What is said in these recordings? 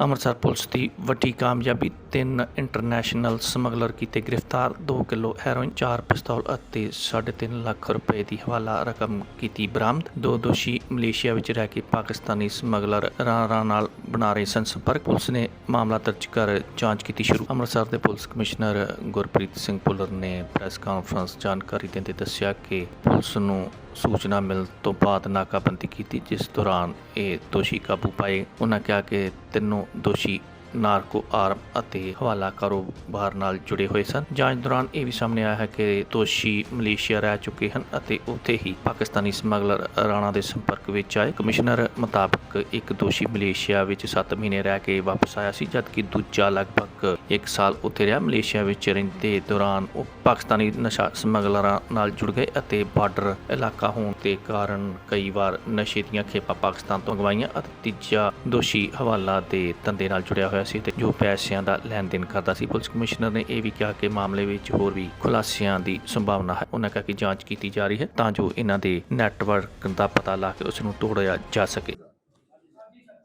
Amritsar police ਦੀ ਵੱਡੀ ਕਾਮਯਾਬੀ ਤਿੰਨ ਇੰਟਰਨੈਸ਼ਨਲ ਸਮਗਲਰ ਕੀਤੇ ਗ੍ਰਿਫਤਾਰ 2 ਕਿਲੋ ਹੈਰੋਇਨ 4 ਪਿਸਤੌਲ ਅਤੇ 3.5 ਲੱਖ ਰੁਪਏ ਦੀ ਹਵਾਲਾ ਰਕਮ ਕੀਤੀ ਬਰਾਮਦ। ਦੋ ਦੋਸ਼ੀ ਮਲੇਸ਼ੀਆ ਵਿੱਚ ਰਹਿ ਕੇ ਪਾਕਿਸਤਾਨੀ ਸਮਗਲਰ ਰਾਣਾ ਨਾਲ ਬਣਾ ਰਹੇ ਸਨ। ਸੰਪਰਕ ਪੁਲਿਸ ਨੇ ਮਾਮਲਾ ਦਰਜ ਕਰ ਜਾਂਚ ਕੀਤੀ ਸ਼ੁਰੂ। ਅੰਮ੍ਰਿਤਸਰ ਦੇ ਪੁਲਿਸ ਕਮਿਸ਼ਨਰ ਗੁਰਪ੍ਰੀਤ ਸਿੰਘ ਭੁੱਲਰ ਨੇ ਪ੍ਰੈਸ ਕਾਨਫਰੰਸ ਜਾਣਕਾਰੀ ਦਿੰਦੇ ਦੱਸਿਆ ਕਿ ਪੁਲਿਸ ਨੂੰ ਸੂਚਨਾ ਮਿਲਣ ਤੋਂ ਬਾਅਦ ਨਾਕਾਬੰਦੀ ਕੀਤੀ, ਜਿਸ ਦੌਰਾਨ ਇਹ ਦੋਸ਼ੀ ਕਾਬੂ ਪਾਏ। ਉਹਨਾਂ ਕਿਹਾ ਕਿ ਤਿੰਨੋਂ ਦੋਸ਼ੀ ਨਾਰਕੋ ਆਰਮ ਅਤੇ ਹਵਾਲਾ ਕਾਰੋਬਾਰ ਨਾਲ ਜੁੜੇ ਹੋਏ ਸਨ। ਜਾਂਚ ਦੌਰਾਨ ਇਹ ਵੀ ਸਾਹਮਣੇ ਆਇਆ ਹੈ ਕਿ ਦੋਸ਼ੀ ਮਲੇਸ਼ੀਆ ਰਹਿ ਚੁੱਕੇ ਹਨ ਅਤੇ ਉੱਥੇ ਹੀ ਪਾਕਿਸਤਾਨੀ ਸਮਗਲਰ ਰਾਣਾ ਦੇ ਸੰਪਰਕ ਵਿੱਚ ਆਏ। ਕਮਿਸ਼ਨਰ ਮੁਤਾਬਕ ਇੱਕ ਦੋਸ਼ੀ ਮਲੇਸ਼ੀਆ ਵਿੱਚ 7 ਮਹੀਨੇ ਰਹਿ ਕੇ ਵਾਪਸ ਆਇਆ ਸੀ, ਜਦਕਿ ਦੂਜਾ ਲਗਭਗ 1 ਸਾਲ ਉੱਥੇ ਰਿਹਾ। ਮਲੇਸ਼ੀਆ ਵਿੱਚ ਰਹਿੰਦੇ ਦੌਰਾਨ ਉਹ ਪਾਕਿਸਤਾਨੀ ਨਸ਼ਾ ਸਮਗਲਰਾਂ ਨਾਲ ਜੁੜ ਗਏ ਅਤੇ ਬਾਰਡਰ ਇਲਾਕਾ ਹੋਣ ਦੇ ਕਾਰਨ ਕਈ ਵਾਰ ਨਸ਼ੇ ਦੀਆਂ ਖੇਪਾਂ ਪਾਕਿਸਤਾਨ ਤੋਂ ਗਵਾਈਆਂ ਅਤੇ ਤੀਜਾ ਦੋਸ਼ੀ ਹਵਾਲਾ ਦੇ ਧੰਦੇ ਨਾਲ ਜੁੜਿਆ ਹੋਇਆ ਸੀ ਤੇ ਜੋ ਪੈਸਿਆਂ ਦਾ ਲੈਣ ਦੇਣ ਕਰਦਾ ਸੀ, ਪੁਲਿਸ ਕਮਿਸ਼ਨਰ ਨੇ ਇਹ ਵੀ ਕਿਹਾ ਕਿ ਮਾਮਲੇ ਵਿੱਚ ਹੋਰ ਵੀ ਖੁਲਾਸਿਆਂ ਦੀ ਸੰਭਾਵਨਾ ਹੈ। ਉਹਨਾਂ ਕਿਹਾ ਕਿ ਜਾਂਚ ਕੀਤੀ ਜਾ ਰਹੀ ਹੈ ਤਾਂ ਜੋ ਇਹਨਾਂ ਦੇ ਨੈਟਵਰਕ ਦਾ ਪਤਾ ਲਾ ਕੇ ਉਸ ਨੂੰ ਤੋੜਿਆ ਜਾ ਸਕੇ।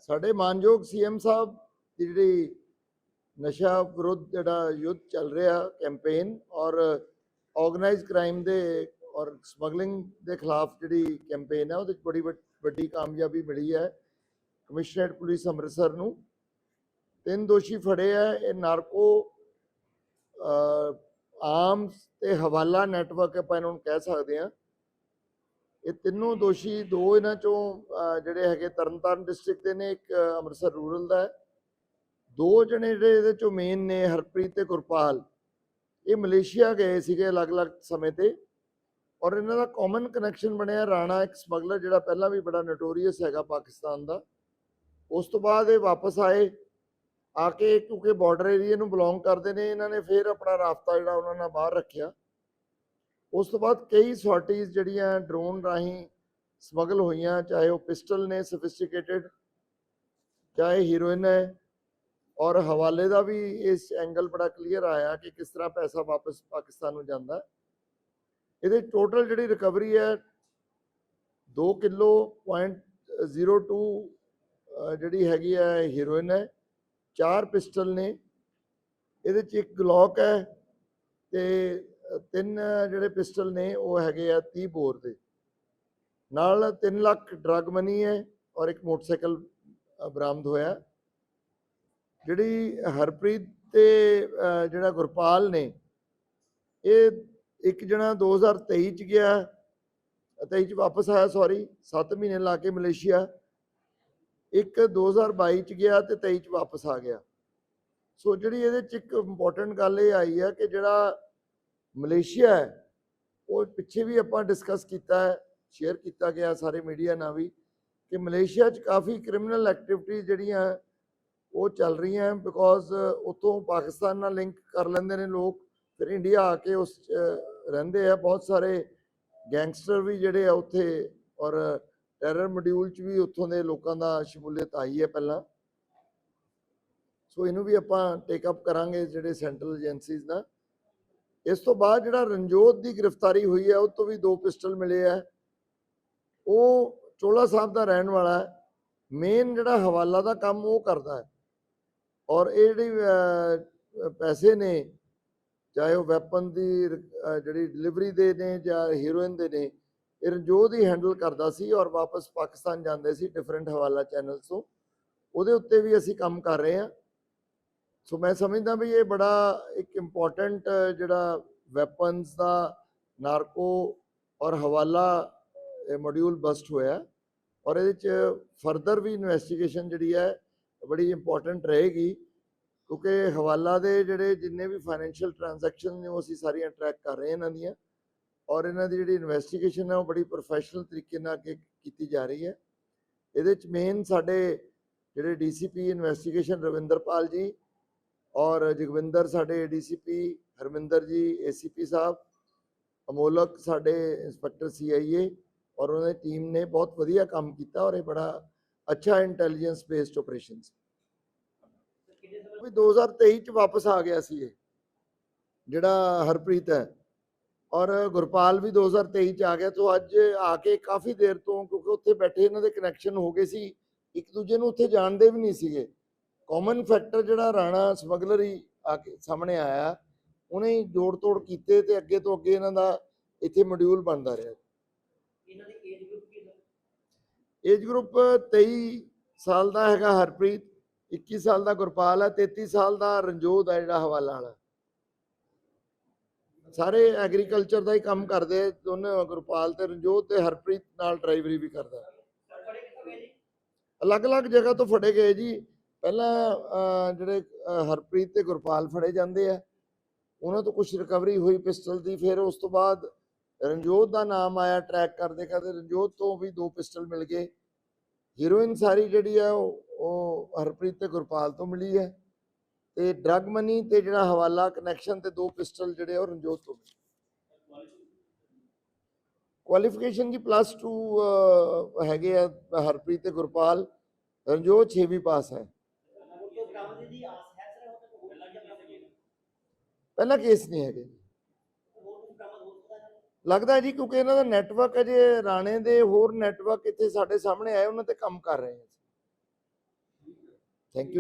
ਸਾਡੇ ਮਾਨਯੋਗ ਸੀਐਮ ਸਾਹਿਬ ਦੀ ਜਿਹੜੀ ਨਸ਼ਾ ਵਿਰੁੱਧ ਜਿਹੜਾ ਯੁੱਧ ਚੱਲ ਰਿਹਾ, ਕੈਂਪੇਨ ਔਰ ਆਰਗੇਨਾਈਜ਼ਡ ਕ੍ਰਾਈਮ ਦੇ ਔਰ ਸਮਗਲਿੰਗ ਦੇ ਖਿਲਾਫ ਜਿਹੜੀ ਕੈਂਪੇਨ ਹੈ, ਉਹਦੇ ਵਿੱਚ ਬੜੀ ਵੱਡੀ ਕਾਮਯਾਬੀ ਮਿਲੀ ਹੈ ਕਮਿਸ਼ਨਰੇਟ ਪੁਲਿਸ ਅੰਮ੍ਰਿਤਸਰ ਨੂੰ। ਤਿੰਨ ਦੋਸ਼ੀ ਫੜੇ ਹੈ ਇਹ ਨਾਰਕੋ ਆਰਮਸ ਤੇ ਹਵਾਲਾ ਨੈਟਵਰਕ ਆਪਾਂ ਇਹਨਾਂ ਨੂੰ ਕਹਿ ਸਕਦੇ ਹਾਂ। ਇਹ ਤਿੰਨੋਂ ਦੋਸ਼ੀ, ਦੋ ਇਹਨਾਂ ਚੋਂ ਜਿਹੜੇ ਹੈਗੇ ਤਰਨਤਾਰਨ ਡਿਸਟ੍ਰਿਕਟ ਦੇ ਨੇ, ਇੱਕ ਅੰਮ੍ਰਿਤਸਰ ਰੂਰਲ ਦਾ ਹੈ। ਦੋ ਜਣੇ ਜਿਹੜੇ ਇਹਦੇ ਚੋਂ ਮੇਨ ਨੇ, ਹਰਪ੍ਰੀਤ ਤੇ ਗੁਰਪਾਲ। ਇਹ ਮਲੇਸ਼ੀਆ ਗਏ ਸੀਗੇ ਅਲੱਗ-ਅਲੱਗ ਸਮੇਂ ਤੇ ਔਰ ਇਹਨਾਂ ਦਾ ਕਾਮਨ ਕਨੈਕਸ਼ਨ ਬਣਿਆ ਰਾਣਾ ਇੱਕ ਸਮਗਲਰ ਜਿਹੜਾ ਪਹਿਲਾਂ ਵੀ ਬੜਾ ਨੋਟੋਰੀਅਸ ਹੈਗਾ ਪਾਕਿਸਤਾਨ ਦਾ। ਉਸ ਤੋਂ ਬਾਅਦ ਇਹ ਵਾਪਸ ਆਏ। ਆ ਕੇ ਕਿਉਂਕਿ ਬਾਰਡਰ ਏਰੀਆ ਨੂੰ ਬਿਲੋਂਗ ਕਰਦੇ ਨੇ, ਇਹਨਾਂ ਨੇ ਫਿਰ ਆਪਣਾ ਰਾਫਤਾ ਜਿਹੜਾ ਉਹਨਾਂ ਨਾਲ ਬਾਹਰ ਰੱਖਿਆ। ਉਸ ਤੋਂ ਬਾਅਦ ਕਈ ਸੌਰਟੀਜ਼ ਜਿਹੜੀਆਂ ਡਰੋਨ ਰਾਹੀਂ ਸਮਗਲ ਹੋਈਆਂ, ਚਾਹੇ ਉਹ ਪਿਸਟਲ ਨੇ ਸਫਿਸਟੀਕੇਟਡ ਚਾਹੇ ਹੀਰੋਇਨ ਹੈ ਔਰ ਹਵਾਲੇ ਦਾ ਵੀ ਇਸ ਐਂਗਲ ਬੜਾ ਕਲੀਅਰ ਆਇਆ ਕਿ ਕਿਸ ਤਰ੍ਹਾਂ ਪੈਸਾ ਵਾਪਸ ਪਾਕਿਸਤਾਨ ਨੂੰ ਜਾਂਦਾ। ਇਹਦੇ ਟੋਟਲ ਜਿਹੜੀ ਰਿਕਵਰੀ ਹੈ 2 ਕਿਲੋ ਪੁਆਇੰਟ 02 ਜਿਹੜੀ ਹੈਗੀ ਹੈ ਹੀਰੋਇਨ ਹੈ। ਚਾਰ ਪਿਸਟਲ ਨੇ, ਇਹਦੇ ਚ ਇੱਕ ਗਲੌਕ ਹੈ ਤੇ ਤਿੰਨ ਜਿਹੜੇ ਪਿਸਟਲ ਨੇ ਉਹ ਹੈਗੇ ਆ 30 ਬੋਰ ਦੇ। ਨਾਲ 3 ਲੱਖ ਡਰਗ ਮਨੀ ਹੈ ਔਰ ਇੱਕ ਮੋਟਰਸਾਈਕਲ ਬਰਾਮਦ ਹੋਇਆ। ਜਿਹੜੀ ਹਰਪ੍ਰੀਤ ਤੇ ਜਿਹੜਾ ਗੁਰਪਾਲ ਨੇ, ਇਹ ਇੱਕ ਜਣਾ 2023 ਚ ਗਿਆ 23 ਚ ਵਾਪਸ ਆਇਆ ਸੌਰੀ 7 ਮਹੀਨੇ ਲਾ ਕੇ ਮਲੇਸ਼ੀਆ। ਇੱਕ 2022 ਚ ਗਿਆ ਤੇ 23 ਚ ਵਾਪਸ ਆ ਗਿਆ। ਸੋ ਜਿਹੜੀ ਇਹਦੇ ਚ ਇੱਕ ਇੰਪੋਰਟੈਂਟ ਗੱਲ ਇਹ ਆਈ ਹੈ ਕਿ ਜਿਹੜਾ ਮਲੇਸ਼ੀਆ ਹੈ, ਉਹ ਪਿੱਛੇ ਵੀ ਆਪਾਂ ਡਿਸਕਸ ਕੀਤਾ ਹੈ ਸ਼ੇਅਰ ਕੀਤਾ ਗਿਆ ਸਾਰੇ ਮੀਡੀਆ ਨਾਲ ਵੀ, ਕਿ ਮਲੇਸ਼ੀਆ 'ਚ ਕਾਫੀ ਕ੍ਰਿਮੀਨਲ ਐਕਟੀਵਿਟੀਜ਼ ਜਿਹੜੀਆਂ ਉਹ ਚੱਲ ਰਹੀਆਂ ਬਿਕੋਜ਼ ਉਤੋਂ ਪਾਕਿਸਤਾਨ ਨਾਲ ਲਿੰਕ ਕਰ ਲੈਂਦੇ ਨੇ ਲੋਕ, ਫਿਰ ਇੰਡੀਆ ਆ ਕੇ ਉਸ 'ਚ ਰਹਿੰਦੇ ਆ। ਬਹੁਤ ਸਾਰੇ ਗੈਂਗਸਟਰ ਵੀ ਜਿਹੜੇ ਆ ਉੱਥੇ ਔਰ ਟੈਰਰ ਮੋਡਿਊਲ 'ਚ ਵੀ ਉੱਥੋਂ ਦੇ ਲੋਕਾਂ ਦਾ ਸ਼ਮੂਲੀਅਤ ਆਈ ਹੈ ਪਹਿਲਾਂ। ਸੋ ਇਹਨੂੰ ਵੀ ਆਪਾਂ ਟੇਕ ਅਪ ਕਰਾਂਗੇ ਜਿਹੜੇ ਸੈਂਟਰਲ ਏਜੰਸੀਜ਼ ਦਾ। ਇਸ ਤੋਂ ਬਾਅਦ ਜਿਹੜਾ ਰਣਜੋਤ ਦੀ ਗ੍ਰਿਫਤਾਰੀ ਹੋਈ ਹੈ, ਉਹ ਤੋਂ ਵੀ ਦੋ ਪਿਸਟਲ ਮਿਲੇ ਆ। ਉਹ ਚੋਲਾ ਸਾਹਿਬ ਦਾ ਰਹਿਣ ਵਾਲਾ ਹੈ। ਮੇਨ ਜਿਹੜਾ ਹਵਾਲਾ ਦਾ ਕੰਮ ਉਹ ਕਰਦਾ ਹੈ। ਔਰ ਇਹ ਜਿਹੜੀ ਪੈਸੇ ਨੇ, ਚਾਹੇ ਉਹ ਵੈਪਨ ਦੀ ਜਿਹੜੀ ਡਿਲੀਵਰੀ ਦੇ ਨੇ ਜਾਂ ਹੀਰੋਇਨ ਦੇ ਨੇ ਰਣਜੋਤ ਹੀ ਹੈਂਡਲ ਕਰਦਾ ਸੀ ਔਰ ਵਾਪਸ ਪਾਕਿਸਤਾਨ ਜਾਂਦੇ ਸੀ ਡਿਫਰੈਂਟ ਹਵਾਲਾ ਚੈਨਲਸ ਤੋਂ। ਉਹਦੇ ਉੱਤੇ ਵੀ ਅਸੀਂ ਕੰਮ ਕਰ ਰਹੇ ਹਾਂ। ਸੋ ਮੈਂ ਸਮਝਦਾ ਵੀ ਇਹ ਬੜਾ ਇੱਕ ਇੰਪੋਰਟੈਂਟ ਜਿਹੜਾ ਵੈਪਨਸ ਦਾ ਨਾਰਕੋ ਔਰ ਹਵਾਲਾ ਮੋਡਿਊਲ ਬਸਟ ਹੋਇਆ ਔਰ ਇਹਦੇ ਚ ਫਰਦਰ ਵੀ ਇਨਵੈਸਟੀਗੇਸ਼ਨ ਜਿਹੜੀ ਹੈ, ਬੜੀ ਇੰਪੋਰਟੈਂਟ ਰਹੇਗੀ। ਕਿਉਂਕਿ ਹਵਾਲਾ ਦੇ ਜਿਹੜੇ ਜਿੰਨੇ ਵੀ ਫਾਈਨੈਂਸ਼ੀਅਲ ਟ੍ਰਾਂਜੈਕਸ਼ਨ ਨੇ, ਉਹ ਅਸੀਂ ਸਾਰੀਆਂ ਟਰੈਕ ਕਰ ਰਹੇ ਹਾਂ ਇਹਨਾਂ ਦੀਆਂ। ਔਰ ਇਹਨਾਂ ਦੀ ਜਿਹੜੀ ਇਨਵੈਸਟੀਗੇਸ਼ਨ ਹੈ ਉਹ ਬੜੀ ਪ੍ਰੋਫੈਸ਼ਨਲ ਤਰੀਕੇ ਨਾਲ ਅੱਗੇ ਕੀਤੀ ਜਾ ਰਹੀ ਹੈ। ਇਹਦੇ ਚ ਮੇਨ ਸਾਡੇ ਜਿਹੜੇ ਡੀਸੀਪੀ ਇਨਵੈਸਟੀਗੇਸ਼ਨ ਰਵਿੰਦਰਪਾਲ ਜੀ ਔਰ ਜਗਵਿੰਦਰ ਸਾਡੇ ਡੀਸੀਪੀ ਹਰਮਿੰਦਰ ਜੀ ਏਸੀਪੀ ਸਾਹਿਬ, ਅਮੋਲਕ ਸਾਡੇ ਇੰਸਪੈਕਟਰ ਸੀਆਈਏ ਔਰ ਉਹਨਾਂ ਦੀ ਟੀਮ ਨੇ ਬਹੁਤ ਵਧੀਆ ਕੰਮ ਕੀਤਾ ਔਰ ਇਹ ਬੜਾ ਅੱਛਾ ਇੰਟੈਲੀਜੈਂਸ ਬੇਸਡ ਆਪਰੇਸ਼ਨ ਸੀ ਵੀ 2023 ਚ ਵਾਪਸ ਆ ਗਿਆ ਸੀ ਇਹ, ਜਿਹੜਾ ਹਰਪ੍ਰੀਤ ਹੈ। ਔਰ ਗੁਰਪਾਲ ਵੀ 2023 ਚ ਆ ਗਿਆ ਤੋਂ ਅੱਜ ਆ ਕੇ ਕਾਫੀ ਦੇਰ ਤੋਂ ਕਿਉਂਕਿ ਉੱਥੇ ਬੈਠੇ ਇਹਨਾਂ ਦੇ ਕਨੈਕਸ਼ਨ ਹੋ ਗਏ ਸੀ ਇੱਕ ਦੂਜੇ ਨੂੰ ਉੱਥੇ ਜਾਣਦੇ ਵੀ ਨਹੀਂ ਸੀਗੇ। ਕਾਮਨ ਫੈਕਟਰ ਜਿਹੜਾ ਰਾਣਾ ਸਮਗਲਰ ਹੀ ਆ ਕੇ ਸਾਹਮਣੇ ਆਇਆ ਉਹਨੇ ਹੀ ਜੋੜ ਤੋੜ ਕੀਤੇ ਤੇ ਅੱਗੇ ਤੋਂ ਅੱਗੇ ਇਹਨਾਂ ਦਾ ਇੱਥੇ ਮੋਡਿਊਲ ਬਣਦਾ ਰਿਹਾ। ਇਹਨਾਂ ਦੀ ਏਜ ਗਰੁੱਪ ਕੀ ਹੈ? ਏਜ ਗਰੁੱਪ 23 ਸਾਲ ਦਾ ਹੈਗਾ ਹਰਪ੍ਰੀਤ 21 ਸਾਲ ਦਾ ਗੁਰਪਾਲ ਹੈ 33 ਸਾਲ ਦਾ ਰਣਜੋਤ ਹੈ ਜਿਹੜਾ ਹਵਾਲਾ ਵਾਲਾ। ਸਾਰੇ ਐਗਰੀਕਲਚਰ ਦਾ ਹੀ ਕੰਮ ਕਰਦੇ ਆ ਦੋਨੇ ਗੁਰਪਾਲ ਤੇ ਰਣਜੋਤ ਤੇ ਹਰਪ੍ਰੀਤ ਨਾਲ ਡਰਾਈਵਰੀ ਵੀ ਕਰਦਾ। ਅਲੱਗ-ਅਲੱਗ ਜਗ੍ਹਾ ਤੋਂ ਫੜੇ ਗਏ ਜੀ। ਪਹਿਲਾਂ ਜਿਹੜੇ ਹਰਪ੍ਰੀਤ ਤੇ ਗੁਰਪਾਲ ਫੜੇ ਜਾਂਦੇ ਆ। ਉਹਨਾਂ ਤੋਂ ਕੁਝ ਰਿਕਵਰੀ ਹੋਈ ਪਿਸਟਲ ਦੀ, ਫਿਰ ਉਸ ਤੋਂ ਬਾਅਦ ਰਣਜੋਤ ਦਾ ਨਾਮ ਆਇਆ ਟਰੈਕ ਕਰਦੇ ਕਰਦੇ। ਰਣਜੋਤ ਤੋਂ ਵੀ ਦੋ ਪਿਸਟਲ ਮਿਲ ਗਏ। ਹੀਰੋਇਨ ਸਾਰੀ ਜਿਹੜੀ ਆ, ਉਹ ਉਹ ਹਰਪ੍ਰੀਤ ਤੇ ਗੁਰਪਾਲ ਤੋਂ ਮਿਲੀ ਹੈ ਤੇ ਡਰਗ ਮਨੀ ਤੇ ਜਿਹੜਾ ਹਵਾਲਾ ਕਨੈਕਸ਼ਨ ਤੇ ਦੋ ਪਿਸਟਲ ਜਿਹੜੇ ਉਹ ਰਣਜੋਤ ਤੋਂ ਕੁਆਲੀਫਿਕੇਸ਼ਨ ਜੀ ਪਲੱਸ 2 ਹੈਗੇ ਆ ਹਰਪ੍ਰੀਤ ਤੇ ਗੁਰਪਾਲ। ਰਣਜੋਤ 6ਵੀਂ ਪਾਸ ਹੈ। ਪਹਿਲਾ ਕੇਸ ਨਹੀਂ ਹੈਗੇ ਜੀ। ਲੱਗਦਾ ਜੀ ਕਿਉਂਕਿ ਇਹਨਾਂ ਦਾ ਨੈਟਵਰਕ ਅਜੇ ਰਾਣੇ ਦੇ ਹੋਰ ਨੈਟਵਰਕ ਇੱਥੇ ਸਾਡੇ ਸਾਹਮਣੇ ਆਏ, ਉਹਨਾਂ ਤੇ ਕੰਮ ਕਰ ਰਹੇ ਹਾਂ ਥੈਂਕ ਯੂ